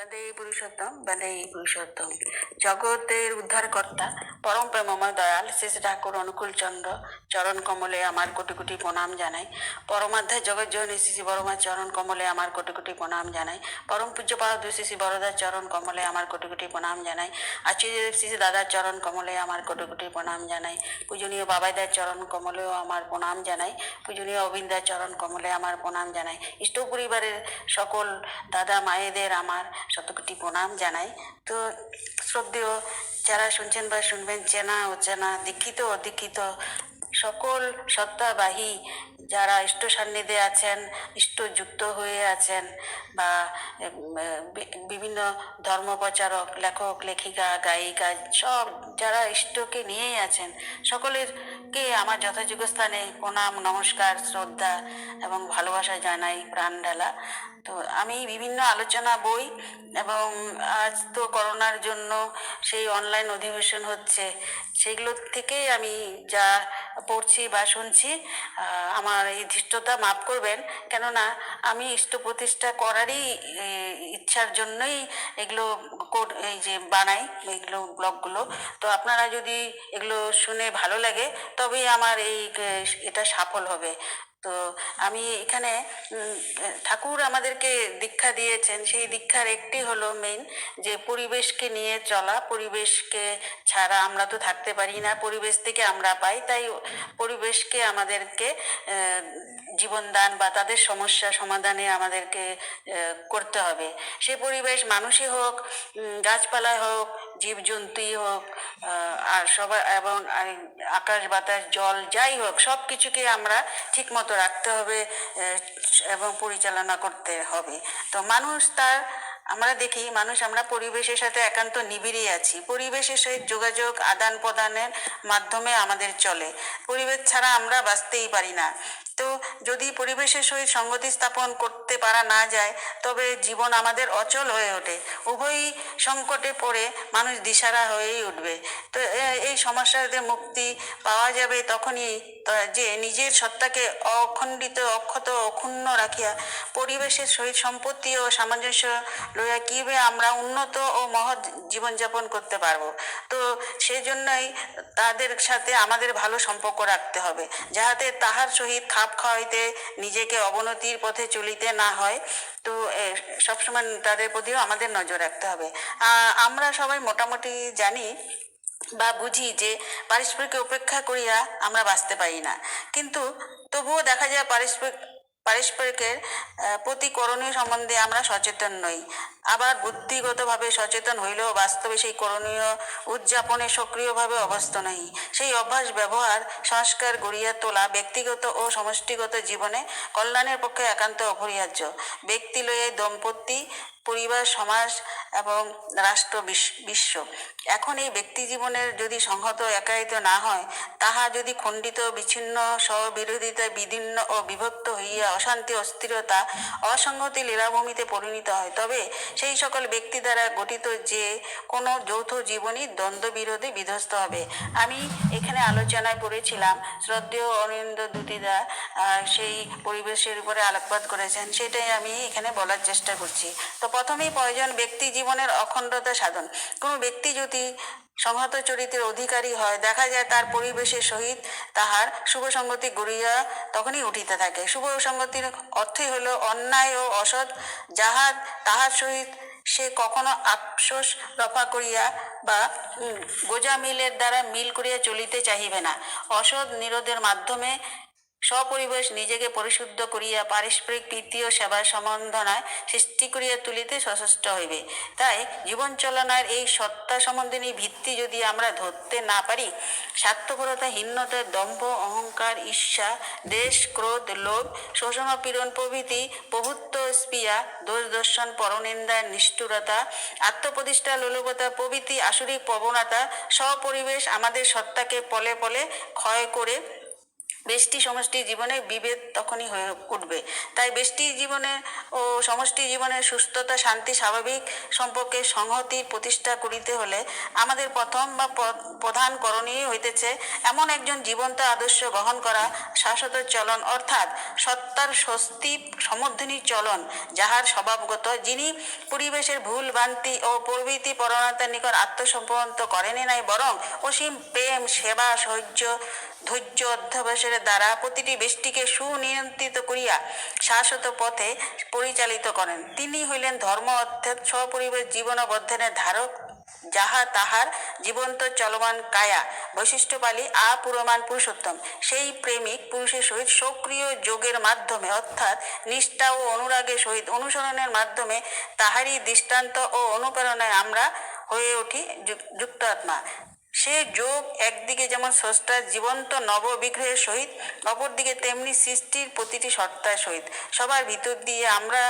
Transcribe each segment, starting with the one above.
বন্দে পুরুষোত্তম বন্দে পুরুষোত্তম। জগতের উদ্ধারকর্তা, পরম প্রেমময় দয়াল শ্রী ঠাকুর অনুকূল চন্দ্র, চরণ কমলে আমার কোটি কোটি প্রণাম জানাই। পরমাধ্যায় জগৎ জননী শ্রী বড়মার চরণ কমলে আমার কোটি কোটি প্রণাম জানাই। পরম পূজ্য পাদ শ্রী বড়দার চরণ কমলে আমার কোটি কোটি প্রণাম জানাই। আচার্যদেব শ্রী দাদার চরণ কমলে আমার কোটি কোটি প্রণাম জানাই। পূজনীয় বাবাইদার চরণ কমলেও আমার প্রণাম জানাই। পূজনীয় অবিন্দার চরণ কমলে আমার প্রণাম জানাই। ইষ্ট পরিবারের সকল দাদা মায়েদের আমার শতকোটি প্রণাম জানাই। তো শ্রদ্ধেয় যারা শুনছেন বা শুনবেন চেনা অচেনা দীক্ষিত অদীক্ষিত সকল সত্তাবাহী যারা ইষ্ট সান্নিধ্যে আছেন ইষ্ট যুক্ত হয়ে আছেন বা বিভিন্ন ধর্মপ্রচারক, লেখক, লেখিকা, গায়িকা, সব যারা ইষ্টকে নিয়েই আছেন, সকলেরকে আমার যথাযোগ্য স্থানে প্রণাম, নমস্কার, শ্রদ্ধা এবং ভালোবাসা জানাই প্রাণ ঢালা। তো আমি বিভিন্ন আলোচনা বই এবং আজ তো করোনার জন্য সেই অনলাইন অধিবেশন হচ্ছে সেগুলোর থেকেই আমি যা পড়ছি বা শুনছি আমার এই ধৃষ্টতা মাফ করবেন। কেননা, আমি ইষ্ট প্রতিষ্ঠা করারই ইচ্ছার জন্যই এগুলো এই যে বানাই, এগুলো ব্লগগুলো। তো আপনারা যদি এগুলো শুনে ভালো লাগে, তবেই আমার এই এটা সফল হবে। তো আমি এখানে ঠাকুর আমাদেরকে দীক্ষা দিয়েছেন। সেই দীক্ষার একটি হলো মেইন যে পরিবেশকে নিয়ে চলা পরিবেশকে ছাড়া আমরা তো থাকতে পারি না পরিবেশ থেকে আমরা পাই। তাই পরিবেশকে আমাদেরকে জীবনদান বা তাদের সমস্যা সমাধানে আমাদেরকে করতে হবে। সে পরিবেশ মানুষই হোক উম, গাছপালায় হোক জীবজন্তুই হোক আর সবাই এবং আকাশ বাতাস জল যাই হোক সব কিছুকে আমরা ঠিক মতো রাখতে হবে এবং পরিচালনা করতে হবে। তো মানুষ তার, আমরা দেখি মানুষ, আমরা পরিবেশের সাথে একান্ত নিবিড়ে আছি। পরিবেশের সহিত যোগাযোগ আদান প্রদানের মাধ্যমে আমাদের চলে। পরিবেশ ছাড়া আমরা বাঁচতেই পারি না। তো যদি পরিবেশের সহিত সঙ্গতি স্থাপন করতে পারা না যায়, তবে জীবন আমাদের অচল হয়ে ওঠে। উভয়ই সংকটে পড়ে মানুষ দিশারা হয়েই উঠবে। তো এই সমস্যাতে মুক্তি পাওয়া যাবে তখনই যে নিজের সত্তাকে অখণ্ডিত, অক্ষত, অক্ষুণ্ণ রাখিয়া পরিবেশের সহিত সম্পত্তি ও সামঞ্জস্য লইয়া কীভাবে আমরা উন্নত ও মহৎ জীবনযাপন করতে পারব? তো সেজন্যই তাদের সাথে আমাদের ভালো সম্পর্ক রাখতে হবে, যাহাতে তাহার সহিত খাপ খাওয়াইতে নিজেকে অবনতির পথে চলিতে না হয়, তো সবসময় তাদের প্রতিও আমাদের নজর রাখতে হবে। আমরা সবাই মোটামুটি জানি বা বুঝি যে পারস্পরিক উপেক্ষা করিয়া আমরা বাঁচতে পারি না। কিন্তু তবুও দেখা যায় পারস্পরিক, পারস্পরিকের প্রতি করণীয় সম্বন্ধে আমরা সচেতন নই। আবার বুদ্ধিগতভাবে সচেতন হইলেও বাস্তবে সেই করণীয় উদযাপনে সক্রিয়ভাবে অবস্থ নই। সেই অভ্যাস, ব্যবহার, সংস্কার গড়িয়া তোলা ব্যক্তিগত ও সমষ্টিগত জীবনে কল্যাণের পক্ষে একান্ত অপরিহার্য। ব্যক্তি লয়ে দম্পতি, পরিবার, সমাজ এবং রাষ্ট্র বিশ- বিশ্ব। এখন এই ব্যক্তি জীবনের যদি সংহত একায়িত না হয়, তাহা যদি খণ্ডিত, বিচ্ছিন্ন, স্ববিরোধিতা, বিদীর্ণ ও বিভক্ত হইয়া অশান্তি, অস্থিরতা অসংগতি লীলাভূমিতে পরিণত হয়, তবে সেই সকল ব্যক্তি দ্বারা গঠিত যে কোনো যৌথ জীবনী দ্বন্দ্ববিরোধে বিধ্বস্ত হবে। আমি এখানে আলোচনায় পড়েছিলাম, শ্রদ্ধেয় অনিন্দ দুতিদা সেই পরিবেশের উপরে আলোকপাত করেছেন, সেটাই আমি এখানে বলার চেষ্টা করছি। তো প্রথমেই প্রয়োজন ব্যক্তি জীবনের অখণ্ডতা সাধন। কোনো ব্যক্তি যদি সংহত চরিত্রের অধিকারী হয়। দেখা যায় তার পরিবেশের সহিত তাহার শুভ সঙ্গতি গড়িয়া তখনই উঠিতে থাকে। শুভ সঙ্গতির অর্থই হল অন্যায় ও অসৎ যাহার তাহার সহিত সে কখনো আফসোস রফা করিয়া বা গোজা মিলের দ্বারা মিল করিয়া চলিতে চাহিবে না। অসৎ নিরোধের মাধ্যমে স্বপরিবেশ নিজেকে পরিশুদ্ধ করিয়া পারস্পরিক প্রীতি ও সেবার সম্বন্ধনায় সৃষ্টি করিয়া তুলিতে সচেষ্ট হইবে। তাই জীবন চলনার এই সত্তা সম্বন্ধিনী ভিত্তি যদি আমরা ধরতে না পারি, স্বার্থপরতা, হীনতা, দম্ভ, অহংকার, ঈর্ষা, দেশ, ক্রোধ, লোভ, শোষণ ও পীড়ন প্রভৃতি প্রভুত্ব স্পিয়া, দোষ দর্শন, পরনিন্দা, নিষ্ঠুরতা, আত্মপ্রতিষ্ঠা লোলবতা প্রভৃতি আসরিক প্রবণতা স্বপরিবেশ আমাদের সত্তাকে পলে পলে ক্ষয় করে ব্যষ্টি সমষ্টি জীবনে বিভেদ তখনই হয়ে উঠবে। তাই ব্যষ্টি জীবনে ও সমষ্টি জীবনের সুস্থতা, শান্তি, স্বাভাবিক সম্পর্কে সংহতি প্রতিষ্ঠা করিতে হলে আমাদের প্রথম বা প্রধান করণীয় হইতেছে এমন একজন জীবন্ত আদর্শ গ্রহণ করা শাশ্বত চলন, অর্থাৎ সত্তার স্বস্তি সমর্ধনী চলন যাহার স্বভাবগত, যিনি পরিবেশের ভুল, ভ্রান্তি ও প্রভৃতি পরণতার নিকট আত্মসমর্পণ করেনি নাই, বরং অসীম প্রেম, সেবা, সহ্য, ধৈর্য অধ্যাবসের দ্বারা প্রতিটি ব্যক্তিকে সুনিয়ন্ত্রিত করিয়া শাশ্বত পথে পরিচালিত করেন। তিনি হইলেন ধর্ম অর্থাৎ সপরিবেশ জীবন বর্ধনের ধারক, যাহা তাহার জীবন্ত চলমান কায়া বৈশিষ্ট্যপালী আপুরমান পুরুষোত্তম। সেই প্রেমিক পুরুষের সহিত সক্রিয় যোগের মাধ্যমে, অর্থাৎ নিষ্ঠা ও অনুরাগের সহিত অনুসরণের মাধ্যমে তাহারই দৃষ্টান্ত ও অনুপ্রেরণায় আমরা হয়ে উঠি যুক- যুক্ত আত্মা সে যোগ একদিকে যেমন স্রষ্টার জীবন্ত নববিগ্রহের সহিত, অপরদিকে তেমনি সৃষ্টির প্রতিটি সত্তার সহিত। সবার ভিতর দিয়ে আমরা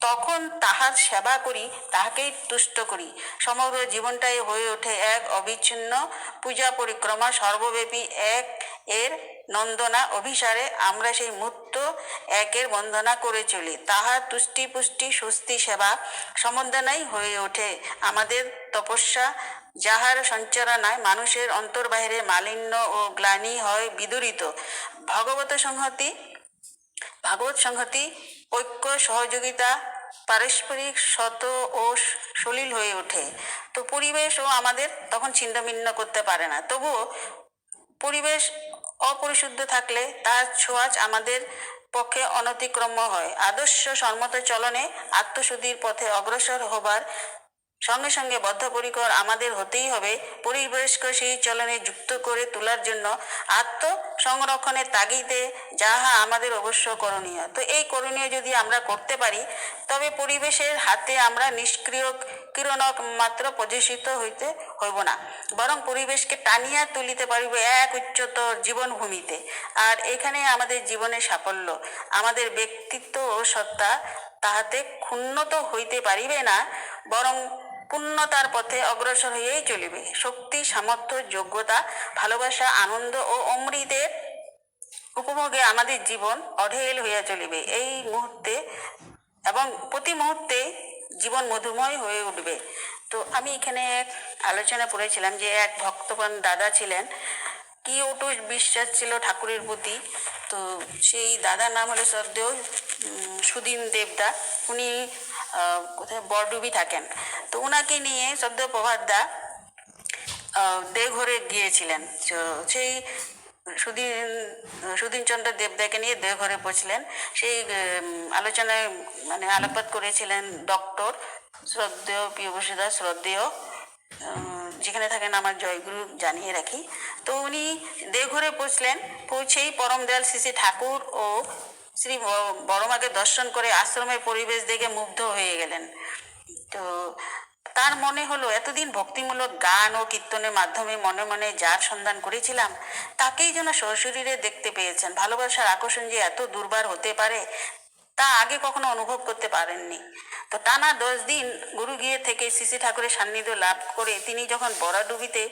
তখন তাহার সেবা করি, তাহাকেই তুষ্ট করি। সমগ্র জীবনটাই হয়ে ওঠে এক অবিচ্ছিন্ন পূজা পরিক্রমা, সর্বব্যাপী এক এর নন্দনা অভিসারে আমরা সেই মূর্ত একের বন্দনা করে চলি। তাহার তুষ্টি পুষ্টি স্বস্তি সেবা সমন্দনাই হয়ে ওঠে। আমাদের তপস্যা যাহার সঞ্চারণায় মানুষের অন্তর্বাহিরে মালিন্য ও গ্লানি হয় বিদুরিত। ভগবত সংহতি, ভাগবত সংহতি, ঐক্য, সহযোগিতা, পারস্পরিক শত ও সলিল হয়ে ওঠে। তো পরিবেশও আমাদের তখন ছিন্নভিন্ন করতে পারে না। তবুও পরিবেশ অপরিশুদ্ধ থাকলে তার ছোঁয়াচ আমাদের পক্ষে অনতিক্রম্য হয়। আদর্শ সম্মত চলনে আত্মশুদ্ধির পথে অগ্রসর হবার সঙ্গে সঙ্গে বদ্ধপরিকর আমাদের হতেই হবে। পরিবেশকে সেই চলনে যুক্ত করে তোলার জন্য আত্ম সংরক্ষণের তাগিদে যাহা আমাদের অবশ্য করণীয়। তো এই করণীয় যদি আমরা করতে পারি, তবে পরিবেশের হাতে আমরা নিষ্ক্রিয় কিরণক মাত্র প্রদর্শিত হইতে হইব না। বরং পরিবেশকে টানিয়া তুলিতে পারিব এক উচ্চতর জীবনভূমিতে। আর এখানে আমাদের জীবনের সাফল্য, আমাদের ব্যক্তিত্ব ও সত্তা তাহাতে ক্ষুণ্ণত হইতে পারিবে না। বরং পূর্ণতার পথে অগ্রসর হইয়াই চলিবে। শক্তি, সামর্থ্য, যোগ্যতা, ভালোবাসা, আনন্দ ও অমৃতের উপভোগে আমাদের জীবন অঢেল হইয়া চলিবে। এই মুহূর্তে এবং প্রতি মুহূর্তে জীবন মধুময় হয়ে উঠবে। তো আমি এখানে এক আলোচনা পড়েছিলাম যে এক ভক্তপ্রাণ দাদা ছিলেন কি অটুট বিশ্বাস ছিল ঠাকুরের প্রতি। তো সেই দাদার নাম হলো শ্রদ্ধেয় সুদিন দেবদা। উনি কোথায় বরডুবি থাকেন। তো ওনাকে নিয়ে শ্রদ্ধেয় প্রভাতদা আহ, দেওঘরে গিয়েছিলেন। সেই সুদিন সুদিনচন্দ্র দেবদাকে নিয়ে দেওঘরে পৌঁছলেন। সেই আলোচনায় মানে আলোকপাত করেছিলেন ডক্টর শ্রদ্ধেয় প্রিয় বসুদা শ্রদ্ধেয় যেখানে থাকেন আমার জয়গুরু জানিয়ে রাখি। তো উনি দেওঘরে পৌঁছলেন পৌঁছেই পরম দয়াল শ্রী ঠাকুর ও শ্রী বড়মাকে দর্শন করে আশ্রমের পরিবেশ দেখে মুগ্ধ হয়ে গেলেন। তো তার মনে হলো, এতদিন ভক্তিমূলক গান ও কীর্তনের মাধ্যমে মনে মনে যার সন্ধান করেছিলাম, তাকেই যেন সশরীরে দেখতে পেয়েছেন। ভালোবাসার আকর্ষণ যে এত দুর্বার হতে পারে, তা আগে কখনো অনুভব করতে পারেননি। তো টানা দশ দিন গুরু গিয়ে থেকে শ্রী ঠাকুরের সান্নিধ্য লাভ করে তিনি যখন বড়াডুবিতে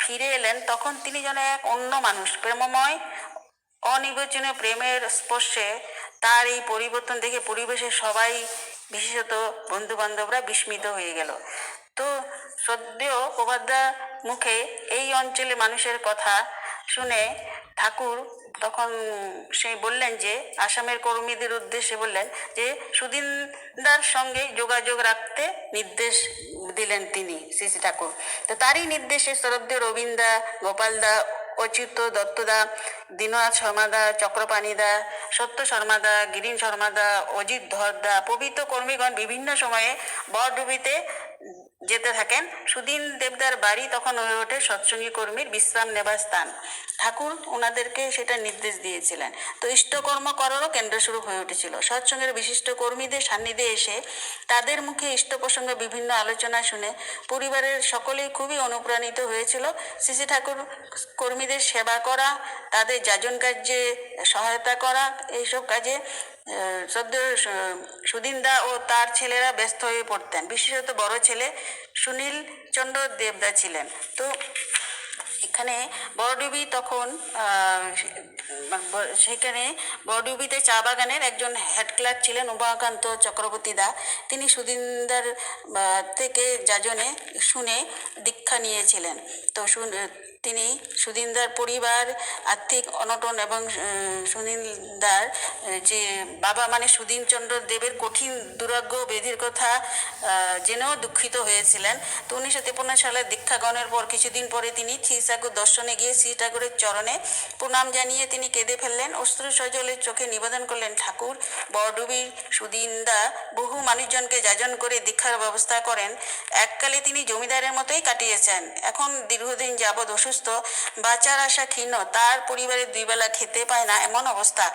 ফিরে এলেন, তখন তিনি যেন এক অন্য মানুষ, প্রেমময়, অনির্বচনীয় প্রেমের স্পর্শে তার এই পরিবর্তন দেখে পরিবেশের সবাই বিশেষত বন্ধু বান্ধবরা বিস্মিত হয়ে গেল। তো শ্রদ্ধেয় প্রবাদা মুখে এই অঞ্চলে মানুষের কথা শুনে ঠাকুর তখন সেই বললেন যে, আসামের কর্মীদের উদ্দেশ্যে বললেন যে, সুদিনদার সঙ্গে যোগাযোগ রাখতে নির্দেশ দিলেন তিনি শ্রী ঠাকুর। তো তারই নির্দেশে শ্রদ্ধেয় রবীন্দা গোপালদা অচ্যুত দত্তদা, দীননাথ শর্মাদা, চক্রপাণীদা, সত্য শর্মাদা, গিরিন শর্মাদা, অজিত ধরদা, পবিত্র কর্মীগণ বিভিন্ন সময়ে বরডুবিতে যেতে থাকেন। সুদিন দেবদার বাড়ি তখন হয়ে ওঠে সৎসঙ্গী কর্মীর বিশ্রাম নেবার স্থান। ঠাকুর ওনাদেরকে সেটা নির্দেশ দিয়েছিলেন। তো ইষ্টকর্ম করারও কেন্দ্র শুরু হয়ে উঠেছিল। সৎসঙ্গের বিশিষ্ট কর্মীদের সান্নিধ্যে এসে তাদের মুখে ইষ্ট প্রসঙ্গে বিভিন্ন আলোচনা শুনে পরিবারের সকলেই খুবই অনুপ্রাণিত হয়েছিল। শ্রী ঠাকুর কর্মীদের সেবা করা, তাদের যাজন কার্যে সহায়তা করা, এইসব কাজে সদ্য সুদিনদা ও তার ছেলেরা ব্যস্ত হয়ে পড়তেন। বিশেষত বড় ছেলে সুনীল চন্দ্র দেবদা ছিলেন। তো এখানে বড়ডুবি তখন সেখানে বড়ডুবিতে চা বাগানের একজন হেড ক্লার্ক ছিলেন উমাকান্ত চক্রবর্তী দা। তিনি সুদিনদার থেকে যাজনে শুনে দীক্ষা নিয়েছিলেন। তো তিনি সুদিনদার পরিবার, আর্থিক অনটন এবং সুদিনদার যে বাবা মানে সুদীনচন্দ্র দেবের কঠিন দুরাগ্য বেধির কথা জেনেও দুঃখিত হয়েছিলেন। তো উনিশশো তেপন্ন সালে দীক্ষা গ্রহণের পর কিছুদিন পরে তিনি শ্রী ঠাকুর দর্শনে গিয়ে শ্রী ঠাকুরের চরণে প্রণাম জানিয়ে তিনি কেঁদে ফেললেন। অশ্রু সজলের চোখে নিবেদন করলেন, ঠাকুর বড়ডুবির সুদিনদা বহু মানুষজনকে যাজন করে দীক্ষার ব্যবস্থা করেন। এককালে তিনি জমিদারের মতোই কাটিয়েছেন। এখন দীর্ঘদিন যাবৎ অসুস্থ বাঁচার আশা ক্ষীণ, তার পরিবারের দুই বেলা খেতে পায় না এমন অবস্থা।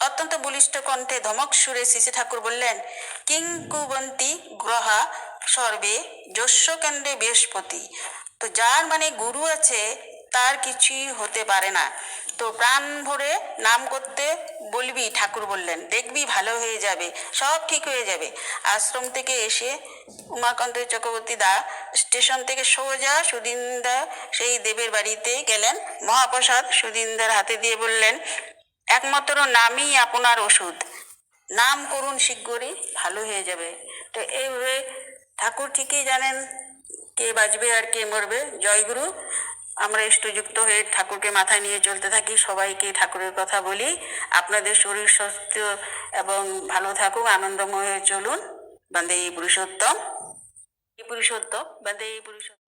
অত্যন্ত বলিষ্ঠ কণ্ঠে ধমক সুরে শ্রী ঠাকুর বললেন, কিংকুবন্তী গ্রহা সর্বে যস্যকেন্দ্রে বৃহস্পতি। তো যার মানে গুরু আছে তার কিছুই হতে পারে না। তো প্রাণ ভরে নাম করতে বলবি, ঠাকুর বললেন, দেখবি ভালো হয়ে যাবে, সব ঠিক হয়ে যাবে। আশ্রম থেকে এসে উমাকান্ত চক্রবর্তী দা স্টেশন থেকে সোজা সুদিনদা, সেই দেবের বাড়িতে গেলেন। মহাপ্রসাদ সুদিনদার হাতে দিয়ে বললেন, একমাত্র নামই আপনার ওষুধ। নাম করুন শীঘ্রই ভালো হয়ে যাবে। তো এইভাবে ঠাকুর ঠিকই জানেন কে বাঁচবে আর কে মরবে। জয়গুরু আমরা ইষ্টযুক্ত হয়ে ঠাকুরকে মাথায় নিয়ে চলতে থাকি, সবাইকে ঠাকুরের কথা বলি। আপনাদের শরীর স্বাস্থ্য এবং ভালো থাকুক, আনন্দময় চলুন। এই পুরুষোত্তম। এই পুরুষোত্তম, বন্দে পুরুষোত্তম।